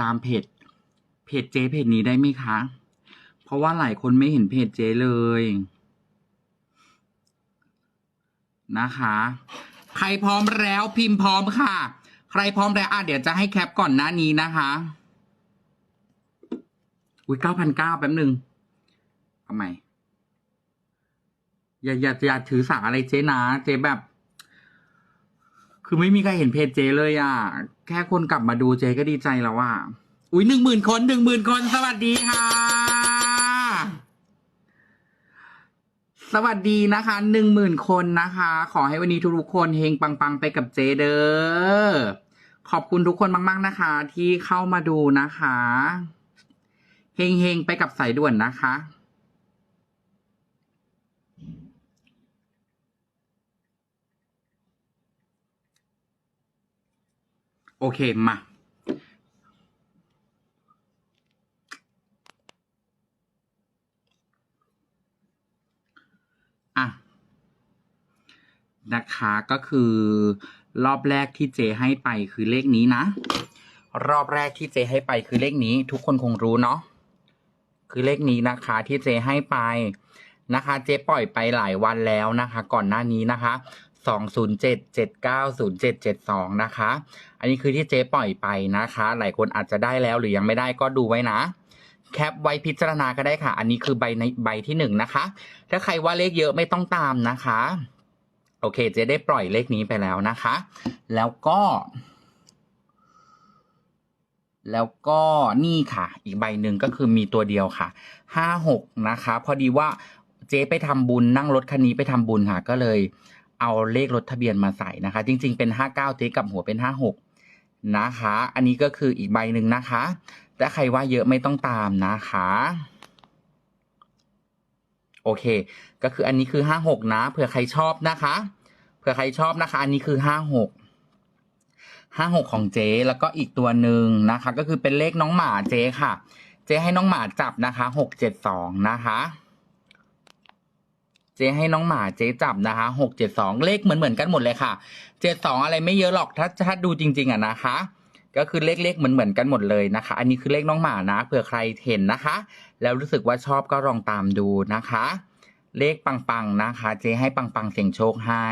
ตามเพจเพจเจเพจนี้ได้ไหมคะ เพราะว่าหลายคนไม่เห็นเพจเจเลยนะคะ ใครพร้อมแล้วพิมพ์พร้อมค่ะ ใครพร้อมแล้วอะเดี๋ยวจะให้แคปก่อนหน้านี้นะคะ อุ้ยเก้าพันเก้าแป๊บหนึ่งทำไมอย่าอย่าอย่าถือสาอะไรเจ๊นะ เจ๊แบบ คือไม่มีใครเห็นเพจเจเลยอะ แค่คนกลับมาดูเจก็ดีใจแล้วอะ อุ้ยหนึ่งหมื่นคนหนึ่งหมื่นคน สวัสดีค่ะ สวัสดีนะคะหนึ่งหมื่นคนนะคะ ขอให้วันนี้ทุกๆคนเฮงปังๆ ไปกับเจเด้อ ขอบคุณทุกคนมากๆนะคะ ที่เข้ามาดูนะคะ เฮงๆ ไปกับสายด่วนนะคะ โอเค มา อะ นะคะก็คือ รอบแรกที่เจให้ไปคือเลขนี้นะ รอบแรกที่เจให้ไปคือเลขนี้ ทุกคนคงรู้เนาะคือเลขนี้นะคะที่เจให้ไปนะคะ เจปล่อยไปหลายวันแล้วนะคะ ก่อนหน้านี้นะคะ สองศูนย์เจ็ดเจ็ดเก้าศูนย์เจ็ดเจ็ดสองนะคะ อันนี้คือที่เจ๊ปล่อยไปนะคะ หลายคนอาจจะได้แล้วหรือยังไม่ได้ก็ดูไว้นะ แคปไว้พิจารณาก็ได้ค่ะ อันนี้คือใบในใบที่หนึ่งนะคะ ถ้าใครว่าเลขเยอะไม่ต้องตามนะคะ โอเค เจะได้ปล่อยเลขนี้ไปแล้วนะคะ แล้วก็ แล้วก็นี่ค่ะ อีกใบหนึ่งก็คือมีตัวเดียวค่ะห้าหกนะคะ พอดีว่าเจ๊ไปทำบุญนั่งรถคันนี้ไปทำบุญค่ะ ก็เลย เอาเลขรถทะเบียนมาใส่นะคะ จริง ๆ เป็นห้าเก้าเจ๊กับหัวเป็นห้าหกนะคะ อันนี้ก็คืออีกใบหนึ่งนะคะถ้าใครว่าเยอะไม่ต้องตามนะคะ โอเค ก็คืออันนี้คือห้าหกนะเผื่อใครชอบนะคะ เผื่อใครชอบนะคะ อันนี้คือห้าหกห้าหกของเจ๊แล้วก็อีกตัวหนึ่งนะคะ ก็คือเป็นเลขน้องหมาเจ๊ค่ะ เจ๊ให้น้องหมาจับนะคะหกเจ็ดสองนะคะ เจ๊ให้น้องหมาเจ๊จับนะคะหกเจ็ดสองเลขเหมือนเหมือนกันหมดเลยค่ะเจ็ดสองอะไรไม่เยอะหรอกถ้าถ้าดูจริง ๆอะนะคะ ก็คือเลขเลขเหมือนเหมือนกันหมดเลยนะคะ อันนี้คือเลขน้องหมานะเผื่อใครเห็นนะคะ แล้วรู้สึกว่าชอบก็ลองตามดูนะคะ เลขปังๆนะคะ เจ๊ให้ปังๆเสียงโชคให้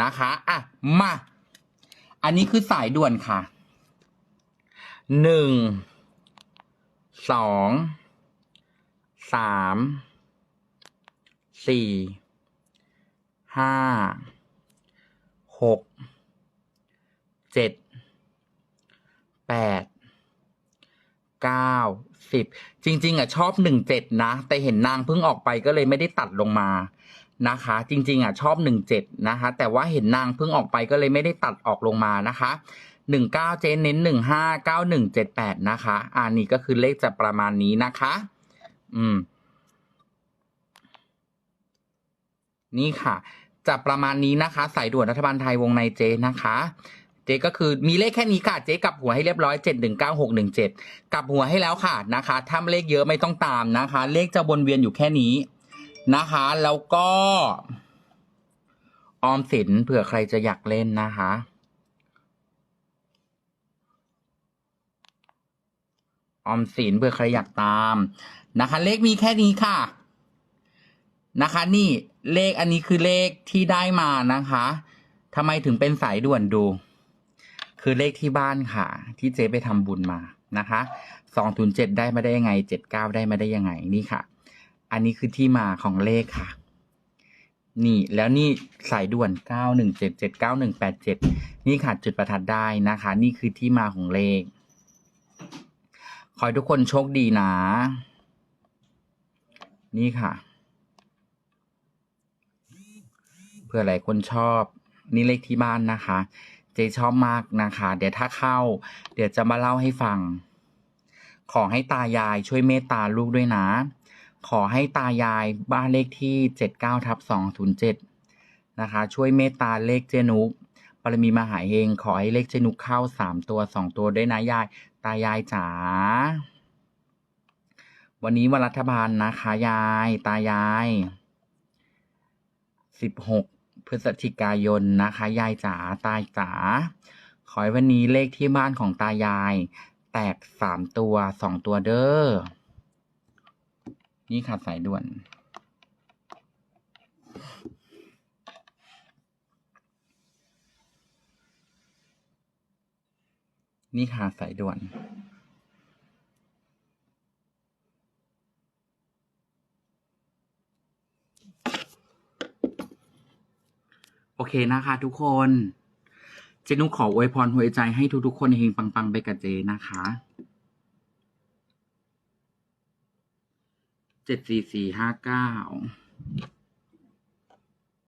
นะคะอะมาอันนี้คือสายด่วนค่ะหนึ่งสองสาม สี่ห้าหกเจ็ดแปดเก้าสิบจริง ๆ อะ ชอบหนึ่งเจ็ดนะ แต่เห็นนางเพิ่งออกไปก็เลยไม่ได้ตัดลงมานะคะ จริง ๆ อะ ชอบหนึ่งเจ็ดนะคะ แต่ว่าเห็นนางเพิ่งออกไปก็เลยไม่ได้ตัดออกลงมานะคะหนึ่งเก้าเจนเน้นหนึ่งห้าเก้าหนึ่งเจ็ดแปดนะคะ อันนี้ก็คือเลขจะประมาณนี้นะคะ อืม นี่ค่ะจะประมาณนี้นะคะ สายด่วนรัฐบาลไทยวงในเจนะคะ เจก็คือมีเลขแค่นี้ค่ะ เจกับหัวให้เรียบร้อยเจ็ดหนึ่งเก้าหกหนึ่งเจ็ดกับหัวให้แล้วค่ะนะคะถ้าเลขเยอะไม่ต้องตามนะคะ เลขจะวนเวียนอยู่แค่นี้นะคะ แล้วก็ออมสินเผื่อใครจะอยากเล่นนะคะออมสินเผื่อใครอยากตามนะคะ เลขมีแค่นี้ค่ะ นะคะ นี่เลขอันนี้คือเลขที่ได้มานะคะทำไมถึงเป็นสายด่วนดู คือเลขที่บ้านค่ะ ที่เจ๊ไปทำบุญมานะคะสองศูนย์เจ็ดได้มาได้ยังไงเจ็ดเก้าได้มาได้ยังไงนี่ค่ะ อันนี้คือที่มาของเลขค่ะ นี่แล้วนี่สายด่วนเก้าหนึ่งเจ็ดเจ็ดเก้าหนึ่งแปดเจ็ดนี่ค่ะจุดประทัดได้นะคะ นี่คือที่มาของเลข ขอให้ทุกคนโชคดีนะ นี่ค่ะ เพื่อหลายคนชอบ นี่เลขที่บ้านนะคะ เจชอบมากนะคะ เดี๋ยวถ้าเข้า เดี๋ยวจะมาเล่าให้ฟัง ขอให้ตายายช่วยเมตตาลูกด้วยนะ ขอให้ตายายบ้านเลขที่เจ็ดเก้าทับสองศูนย์เจ็ดนะคะ ช่วยเมตตาเลขเจนุกปรมีมหาเฮงขอให้เลขเจนุกเข้าสามตัวสองตัวด้วยนะยาย ตายายจ๋าวันนี้วันรัฐบาลนะคะ ยาย ตายายสิบหก ฤศจิกายนนะคะ ยายจ๋าตายจ๋าขอให้วันนี้เลขที่บ้านของตายาย แตกสามตัวสองตัวเด้อ นี่ค่ะสายด่วน นี่ค่ะสายด่วน อเคนะคะทุกคน เจนุขออวยพรหัวใจให้ทุกๆคนเฮงปัง ๆ ไปกับเจนะคะเจ็ดสี่สี่ห้าเก้า